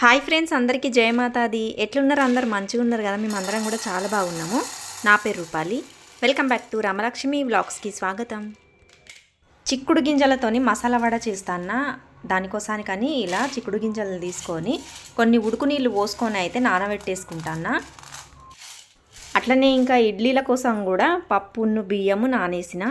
Hi friends అందరికీ జయమాతాది ఎట్లున్నారు అందరు? మంచిగా ఉన్నారు కదా మేము అందరం కూడా చాలా బాగున్నాము. నా పేరు Rupali. Welcome back to Ramalakshmi వ్లాగ్స్కి స్వాగతం. చిక్కుడు గింజలతోని మసాలా వడ చేస్తానా దానికోసానికని ఇలా చిక్కుడు గింజలు తీసుకొని కొన్ని ఉడుకు నీళ్ళు పోసుకొని అయితే నానబెట్టేసుకుంటానా అట్లనే ఇంకా ఇడ్లీల కోసం కూడా పప్పును బియ్యము నానేసిన.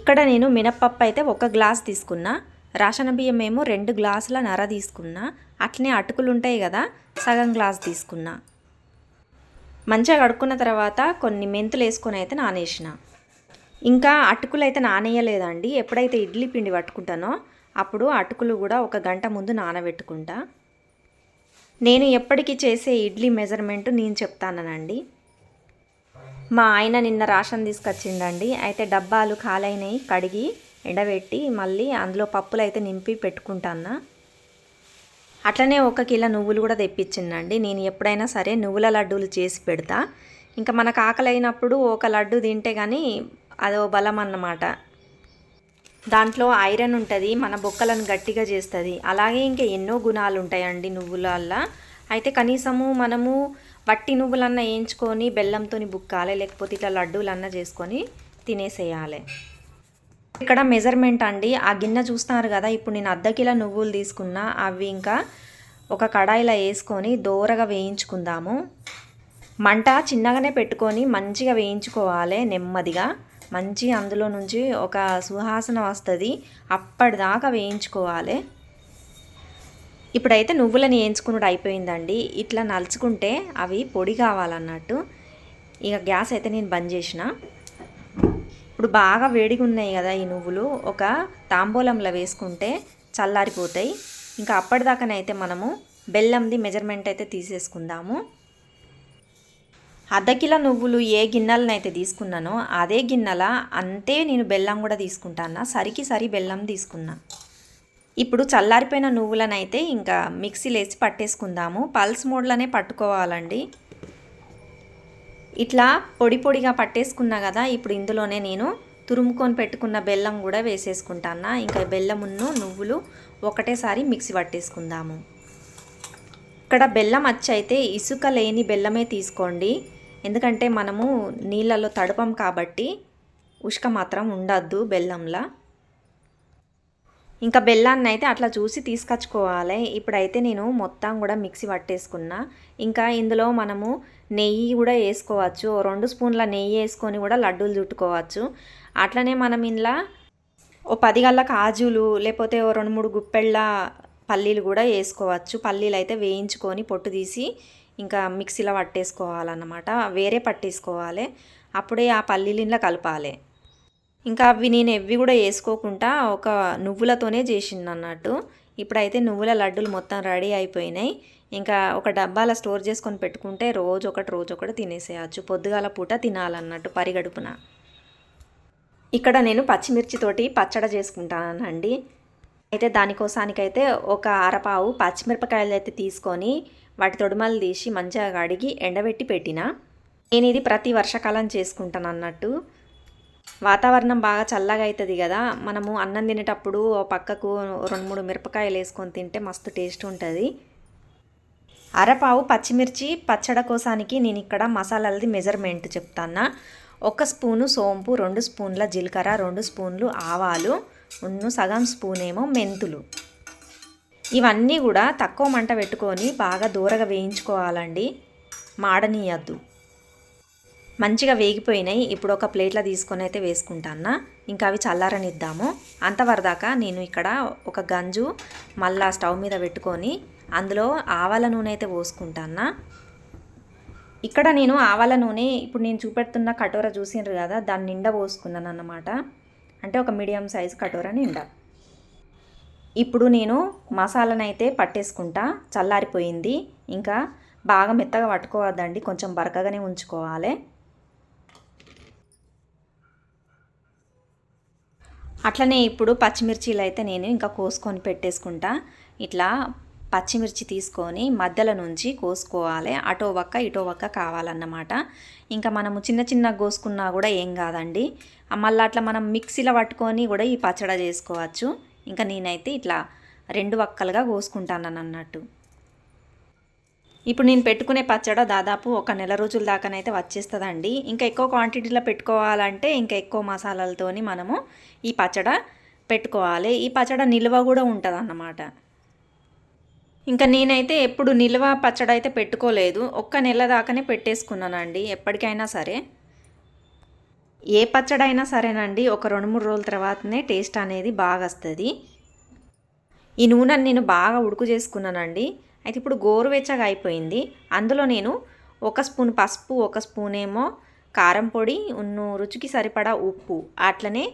ఇక్కడ నేను మినప్పప్పు అయితే ఒక గ్లాస్ తీసుకున్నా. రాషన్ బియ్యం ఏమో రెండు గ్లాసుల నర తీసుకున్నా. అట్లనే అటుకులు ఉంటాయి కదా సగం గ్లాస్ తీసుకున్నా. మంచిగా కడుక్కున్న తర్వాత కొన్ని మెంతులు వేసుకొని అయితే నానేసిన. ఇంకా అటుకులు అయితే నానేయలేదండి. ఎప్పుడైతే ఇడ్లీ పిండి పట్టుకుంటానో అప్పుడు అటుకులు కూడా ఒక గంట ముందు నానబెట్టుకుంటా. నేను ఎప్పటికీ చేసే ఇడ్లీ మెజర్మెంట్ నేను చెప్తానండి మా ఆయన నిన్న రాషన్ తీసుకొచ్చిండండి. అయితే డబ్బాలు ఖాళైనవి కడిగి ఎండబెట్టి మళ్ళీ అందులో పప్పులు అయితే నింపి పెట్టుకుంటాను అట్లనే ఒక కిలో నువ్వులు కూడా తెప్పించిందండి. నేను ఎప్పుడైనా సరే నువ్వుల లడ్డూలు చేసి పెడతా. ఇంకా మనకు ఆకలి అయినప్పుడు ఒక లడ్డు తింటే కానీ అదో బలం అన్నమాట. దాంట్లో ఐరన్ ఉంటుంది మన బొక్కలను గట్టిగా చేస్తుంది. అలాగే ఇంకా ఎన్నో గుణాలు ఉంటాయండి నువ్వులల్లా అయితే కనీసము మనము వట్టి నువ్వులన్నా వేయించుకొని బెల్లంతో బుక్కాలి లేకపోతే ఇట్లా లడ్డూలన్నా చేసుకొని తినేసేయాలి. ఇక్కడ మెజర్మెంట్ అండి. ఆ గిన్నె చూస్తున్నారు కదా ఇప్పుడు నేను అర్ధ కిలో నువ్వులు తీసుకున్నా. అవి ఇంకా ఒక కడాయిలో వేసుకొని దోరగా వేయించుకుందాము. మంట చిన్నగానే పెట్టుకొని మంచిగా వేయించుకోవాలి నెమ్మదిగా. మంచి అందులో నుంచి ఒక సుహాసన వస్తుంది. అప్పటిదాకా వేయించుకోవాలి. ఇప్పుడైతే నువ్వులని వేయించుకున్నట్టు అయిపోయిందండి. ఇట్లా నలుచుకుంటే అవి పొడి కావాలన్నట్టు. ఇక గ్యాస్ అయితే నేను బంద్ చేసిన. ఇప్పుడు బాగా వేడిగా ఉన్నాయి కదా ఈ నువ్వులు. ఒక తాంబూలంలో వేసుకుంటే చల్లారిపోతాయి. ఇంకా అప్పటిదాకానైతే మనము బెల్లంది మెజర్మెంట్ అయితే తీసేసుకుందాము. అర్ధ కిలో నువ్వులు ఏ గిన్నెలనైతే తీసుకున్నానో అదే గిన్నెల అంతే నేను బెల్లం కూడా తీసుకుంటాను సరికి సరి బెల్లం తీసుకున్నా. ఇప్పుడు చల్లారిపోయిన నువ్వులనైతే ఇంకా మిక్సీలో వేసి పట్టేసుకుందాము. పల్స్ మోడ్లోనే పట్టుకోవాలండి. ఇట్లా పొడి పొడిగా పట్టేసుకున్నా కదా ఇప్పుడు ఇందులోనే నేను తురుముకొని పెట్టుకున్న బెల్లం కూడా వేసేసుకుంటాను ఇంకా బెల్లమును నువ్వులు ఒకటేసారి మిక్సీ పట్టేసుకుందాము. ఇక్కడ బెల్లం అయితే ఇసుక లేని బెల్లమే తీసుకోండి. ఎందుకంటే మనము నీళ్ళలో తడపం కాబట్టి ఉష్క మాత్రం ఉండద్దు బెల్లంలా. ఇంకా బెల్లాన్ని అయితే అట్లా చూసి తీసుకొచ్చుకోవాలి. ఇప్పుడైతే నేను మొత్తం కూడా మిక్సీ పట్టేసుకున్నా. ఇంకా ఇందులో మనము నెయ్యి కూడా వేసుకోవచ్చు. రెండు స్పూన్ల నెయ్యి వేసుకొని కూడా లడ్డూలు చుట్టుకోవచ్చు. అట్లనే మనం ఇంట్లో ఓ పది గల్ల కాజులు లేకపోతే ఓ రెండు మూడు గుప్పెళ్ళ పల్లీలు కూడా వేసుకోవచ్చు. పల్లీలు అయితే వేయించుకొని పొట్టు తీసి ఇంకా మిక్సీలో పట్టేసుకోవాలన్నమాట. వేరే పట్టేసుకోవాలి. అప్పుడే ఆ పల్లీలు ఇంట్లో కలపాలి. ఇంకా అవి నేను ఎవ్వి కూడా వేసుకోకుండా ఒక నువ్వులతోనే చేసింది అన్నట్టు. ఇప్పుడైతే నువ్వుల లడ్డూలు మొత్తం రెడీ అయిపోయినాయి. ఇంకా ఒక డబ్బాల స్టోర్ చేసుకొని పెట్టుకుంటే రోజు ఒకటి రోజు ఒకటి తినేసేయచ్చు. పొద్దుగాల పూట తినాలన్నట్టు పరిగడుపున. ఇక్కడ నేను పచ్చిమిర్చితోటి పచ్చడి చేసుకుంటానండి. అయితే దానికోసానికైతే ఒక అరపావు పచ్చిమిరపకాయలు అయితే తీసుకొని వాటి తొడుమలు తీసి మంచిగా కడిగి ఎండబెట్టి పెట్టిన. నేను ఇది ప్రతి వర్షాకాలం చేసుకుంటాను అన్నట్టు వాతావరణం బాగా చల్లగా అవుతుంది కదా మనము అన్నం తినేటప్పుడు పక్కకు రెండు మూడు మిరపకాయలు వేసుకొని తింటే మస్తు టేస్ట్ ఉంటుంది. అరపావు పచ్చిమిర్చి పచ్చడ కోసానికి నేను ఇక్కడ మసాలాలది మెజర్మెంట్ చెప్తాను ఒక స్పూను సోంపు రెండు స్పూన్ల జీలకర్ర రెండు స్పూన్లు ఆవాలు ఉన్ను సగం స్పూన్ ఏమో మెంతులు. ఇవన్నీ కూడా తక్కువ మంట పెట్టుకొని బాగా దూరగా వేయించుకోవాలండి. మాడనీయద్దు. మంచిగా వేగిపోయినాయి. ఇప్పుడు ఒక ప్లేట్లో తీసుకొని అయితే వేసుకుంటాను ఇంకా అవి చల్లారనిద్దాము. అంతవరదాకా నేను ఇక్కడ ఒక గంజు మళ్ళా స్టవ్ మీద పెట్టుకొని అందులో ఆవాల నూనె అయితే పోసుకుంటాను ఇక్కడ నేను ఆవాల నూనె ఇప్పుడు నేను చూపెడుతున్న కటోర చూసిండ్రు కదా దాన్ని నిండా పోసుకున్నాను అన్నమాట అంటే ఒక మీడియం సైజ్ కటోర నిండా. ఇప్పుడు నేను మసాలానైతే పట్టేసుకుంటా. చల్లారిపోయింది. ఇంకా బాగా మెత్తగా పట్టుకోవద్దండి. కొంచెం బరకగానే ఉంచుకోవాలి. అట్లనే ఇప్పుడు పచ్చిమిర్చీలు అయితే నేను ఇంకా కోసుకొని పెట్టేసుకుంటా. ఇట్లా పచ్చిమిర్చి తీసుకొని మధ్యలో నుంచి కోసుకోవాలి. అటో ఒక్క ఇటో ఒక్క కావాలన్నమాట. ఇంకా మనము చిన్న చిన్న కోసుకున్నా కూడా ఏం కాదండి. మళ్ళీ అట్లా మనం మిక్సీలో పట్టుకొని కూడా ఈ పచ్చడి చేసుకోవచ్చు. ఇంకా నేనైతే ఇట్లా రెండు వక్కలుగా కోసుకుంటాను అన్నట్టు ఇప్పుడు నేను పెట్టుకునే పచ్చడ దాదాపు ఒక నెల రోజుల దాకానైతే వచ్చేస్తుందండి. ఇంకా ఎక్కువ క్వాంటిటీలో పెట్టుకోవాలంటే ఇంకా ఎక్కువ మసాలాలతోని మనము ఈ పచ్చడ పెట్టుకోవాలి. ఈ పచ్చడ నిల్వ కూడా ఉంటుంది అన్నమాట ఇంకా నేనైతే ఎప్పుడు నిల్వ పచ్చడ అయితే పెట్టుకోలేదు. ఒక్క నెల దాకానే పెట్టేసుకున్నానండి ఎప్పటికైనా సరే. ఏ పచ్చడైనా సరేనండి ఒక రెండు మూడు రోజుల తర్వాతనే టేస్ట్ అనేది బాగా వస్తుంది ఈ నూనె నేను బాగా ఉడుకు చేసుకున్నానండి. అయితే ఇప్పుడు గోరువెచ్చగా అయిపోయింది. అందులో నేను ఒక స్పూన్ పసుపు ఒక స్పూన్ ఏమో కారం పొడి ఉన్ను రుచికి సరిపడా ఉప్పు. అట్లనే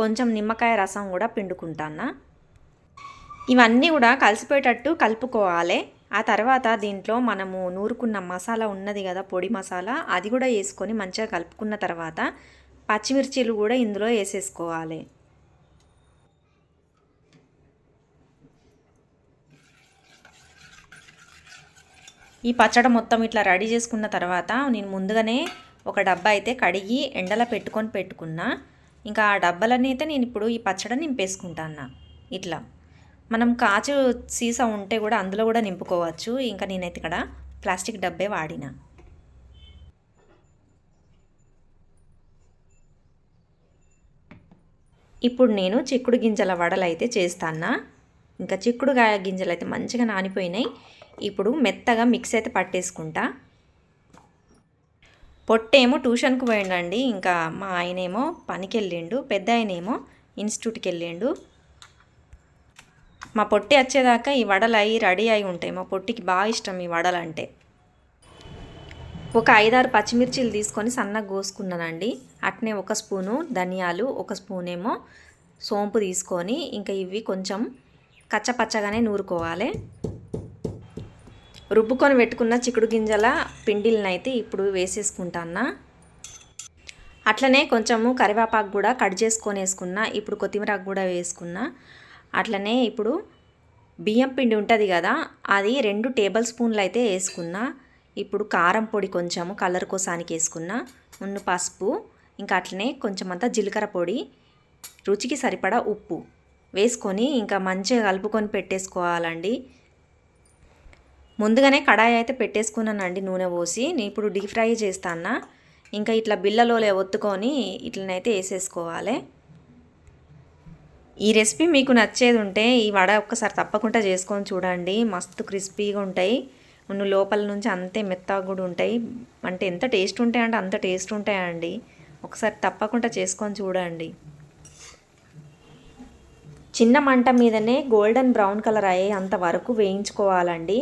కొంచెం నిమ్మకాయ రసం కూడా పిండుకుంటాను ఇవన్నీ కూడా కలిసిపోయేటట్టు కలుపుకోవాలి. ఆ తర్వాత దీంట్లో మనము నూరుకున్న మసాలా ఉన్నది కదా పొడి మసాలా అది కూడా వేసుకొని మంచిగా కలుపుకున్న తర్వాత పచ్చిమిర్చీలు కూడా ఇందులో వేసేసుకోవాలి. ఈ పచ్చడి మొత్తం ఇట్లా రెడీ చేసుకున్న తర్వాత నేను ముందుగానే ఒక డబ్బా అయితే కడిగి ఎండలో పెట్టుకొని పెట్టుకున్నా. ఇంకా ఆ డబ్బాలన్నీ అయితే నేను ఇప్పుడు ఈ పచ్చడి నింపేసుకుంటాను ఇట్లా. మనం కాచు సీసా ఉంటే కూడా అందులో కూడా నింపుకోవచ్చు. ఇంకా నేనైతే ఇక్కడ ప్లాస్టిక్ డబ్బే వాడిన. ఇప్పుడు నేను చిక్కుడు గింజల వడలు అయితే చేస్తానా ఇంకా చిక్కుడుగాయ గింజలు అయితే మంచిగా నానిపోయినాయి. ఇప్పుడు మెత్తగా మిక్స్ అయితే పట్టేసుకుంటా. పొట్టేమో ట్యూషన్కి పోయిండండి. ఇంకా మా ఆయనేమో పనికి వెళ్ళిండు పెద్ద ఆయనేమో ఇన్స్టిట్యూట్కి వెళ్ళిండు మా పొట్టి వచ్చేదాకా ఈ వడలు అవి రెడీ అయి ఉంటాయి. మా పొట్టికి బాగా ఇష్టం ఈ వడలు అంటే ఒక ఐదారు పచ్చిమిర్చిలు తీసుకొని సన్నగా కోసుకున్నానండి. అట్నే ఒక స్పూను ధనియాలు ఒక స్పూన్ ఏమో సోంపు తీసుకొని ఇంకా ఇవి కొంచెం కచ్చపచ్చగానే నూరుకోవాలి. రుబ్బుకొని పెట్టుకున్న చిక్కుడు గింజల పిండిలను అయితే ఇప్పుడు వేసేసుకుంటానా అట్లనే కొంచెము కరివేపాకు కూడా కట్ చేసుకొని వేసుకున్నా ఇప్పుడు కొత్తిమీర కూడా వేసుకున్నా. అట్లనే ఇప్పుడు బియ్యం పిండి ఉంటుంది కదా అది రెండు టేబుల్ స్పూన్లు అయితే వేసుకున్నా. ఇప్పుడు కారం పొడి కొంచెము కలర్ కోసానికి వేసుకున్నా మున్ను పసుపు ఇంకా అట్లనే కొంచెం అంతా జీలకర్ర పొడి రుచికి సరిపడా ఉప్పు వేసుకొని ఇంకా మంచిగా కలుపుకొని పెట్టేసుకోవాలండి. ముందుగానే కడాయి అయితే పెట్టేసుకున్నానండి నూనె పోసి. నేను ఇప్పుడు డీప్ ఫ్రై చేస్తాను ఇంకా ఇట్లా బిల్లలో ఒత్తుకొని ఇట్లనైతే వేసేసుకోవాలి. ఈ రెసిపీ మీకు నచ్చేది ఉంటే ఈ వడ ఒక్కసారి తప్పకుండా చేసుకొని చూడండి. మస్తు క్రిస్పీగా ఉంటాయి. నువ్వు లోపల నుంచి అంతే మెత్తగా కూడా ఉంటాయి. అంటే ఎంత టేస్ట్ ఉంటాయంటే అంత టేస్ట్ ఉంటాయండి. ఒకసారి తప్పకుండా చేసుకొని చూడండి. చిన్న మంట మీదనే గోల్డెన్ బ్రౌన్ కలర్ అయ్యేంత వరకు వేయించుకోవాలండి.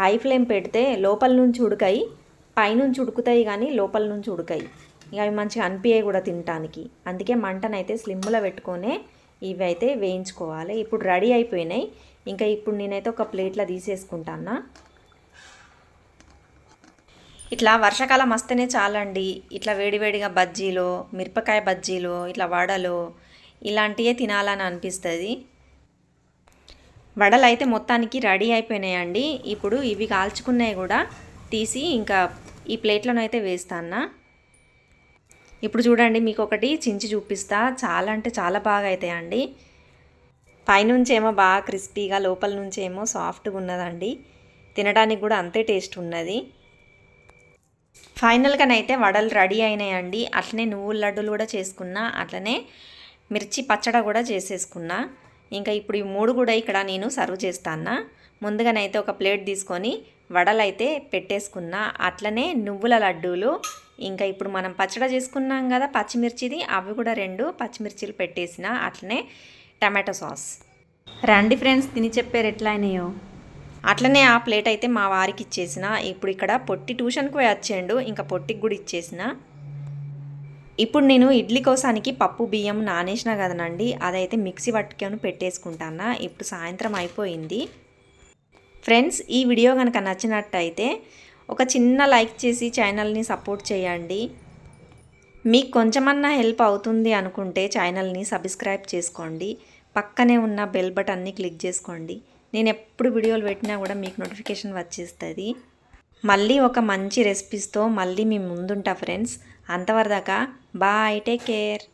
హై ఫ్లేమ్ పెడితే లోపల నుంచి ఉడకాయి పైనుంచి ఉడుకుతాయి కానీ లోపల నుంచి ఉడకాయి. ఇక అవి మంచిగా అనిపించాయి కూడా తినటానికి. అందుకే మంటనైతే స్లిమ్లో పెట్టుకొనే ఇవి అయితే వేయించుకోవాలి. ఇప్పుడు రెడీ అయిపోయినాయి. ఇంకా ఇప్పుడు నేనైతే ఒక ప్లేట్లో తీసేసుకుంటానా. ఇట్లా వర్షాకాలం వస్తేనే చాలండి. ఇట్లా వేడివేడిగా బజ్జీలు మిరపకాయ బజ్జీలు ఇట్లా వడలు ఇలాంటివే తినాలని అనిపిస్తుంది. వడలు అయితే మొత్తానికి రెడీ అయిపోయినాయండి. ఇప్పుడు ఇవి కాల్చుకున్నాయి కూడా తీసి ఇంకా ఈ ప్లేట్లోనైతే వేస్తాను ఇప్పుడు చూడండి మీకు ఒకటి చించి చూపిస్తా. చాలా అంటే చాలా బాగా అవుతాయండి పైనుంచి ఏమో బాగా క్రిస్పీగా లోపల నుంచి ఏమో సాఫ్ట్గా ఉన్నదండి తినడానికి కూడా అంతే టేస్ట్ ఉన్నది ఫైనల్గానైతే వడలు రెడీ అయినాయండి. అట్లనే నువ్వుల లడ్డూలు కూడా చేసుకున్నా. అట్లనే మిర్చి పచ్చడి కూడా చేసేసుకున్నా. ఇంకా ఇప్పుడు ఈ మూడు కూడా ఇక్కడ నేను సర్వ్ చేస్తాను ముందుగానైతే ఒక ప్లేట్ తీసుకొని వడలైతే పెట్టేసుకున్నా. అట్లనే నువ్వుల లడ్డూలు ఇంకా ఇప్పుడు మనం పచ్చడి చేసుకున్నాం కదా పచ్చిమిర్చిది అవి కూడా రెండు పచ్చిమిర్చిలు పెట్టేసిన. అట్లనే టమాటో సాస్. రండి ఫ్రెండ్స్ తిని చెప్పారు ఎట్లా అయినాయో అట్లనే ఆ ప్లేట్ అయితే మా వారికి ఇచ్చేసిన. ఇప్పుడు ఇక్కడ పొట్టి ట్యూషన్కి పోయి వచ్చేయండు. ఇంకా పొట్టికి కూడా ఇచ్చేసిన. ఇప్పుడు నేను ఇడ్లీ కోసానికి పప్పు బియ్యం నానేసిన కదనండి అదైతే మిక్సీ పట్టుకొని పెట్టేసుకుంటానా. ఇప్పుడు సాయంత్రం అయిపోయింది. ఫ్రెండ్స్ ఈ వీడియో కనుక నచ్చినట్టయితే ఒక చిన్న లైక్ చేసి ఛానల్ని సపోర్ట్ చేయండి. మీకు కొంచెమన్నా హెల్ప్ అవుతుంది అనుకుంటే ఛానల్ని సబ్స్క్రైబ్ చేసుకోండి. పక్కనే ఉన్న బెల్ బటన్ని క్లిక్ చేసుకోండి. నేను ఎప్పుడు వీడియోలు పెట్టినా కూడా మీకు నోటిఫికేషన్ వచ్చేస్తుంది. మళ్ళీ ఒక మంచి రెసిపీస్తో మళ్ళీ మీ ముందుంటా ఫ్రెండ్స్. అంతవరదాకా బాయ్ టేక్ కేర్.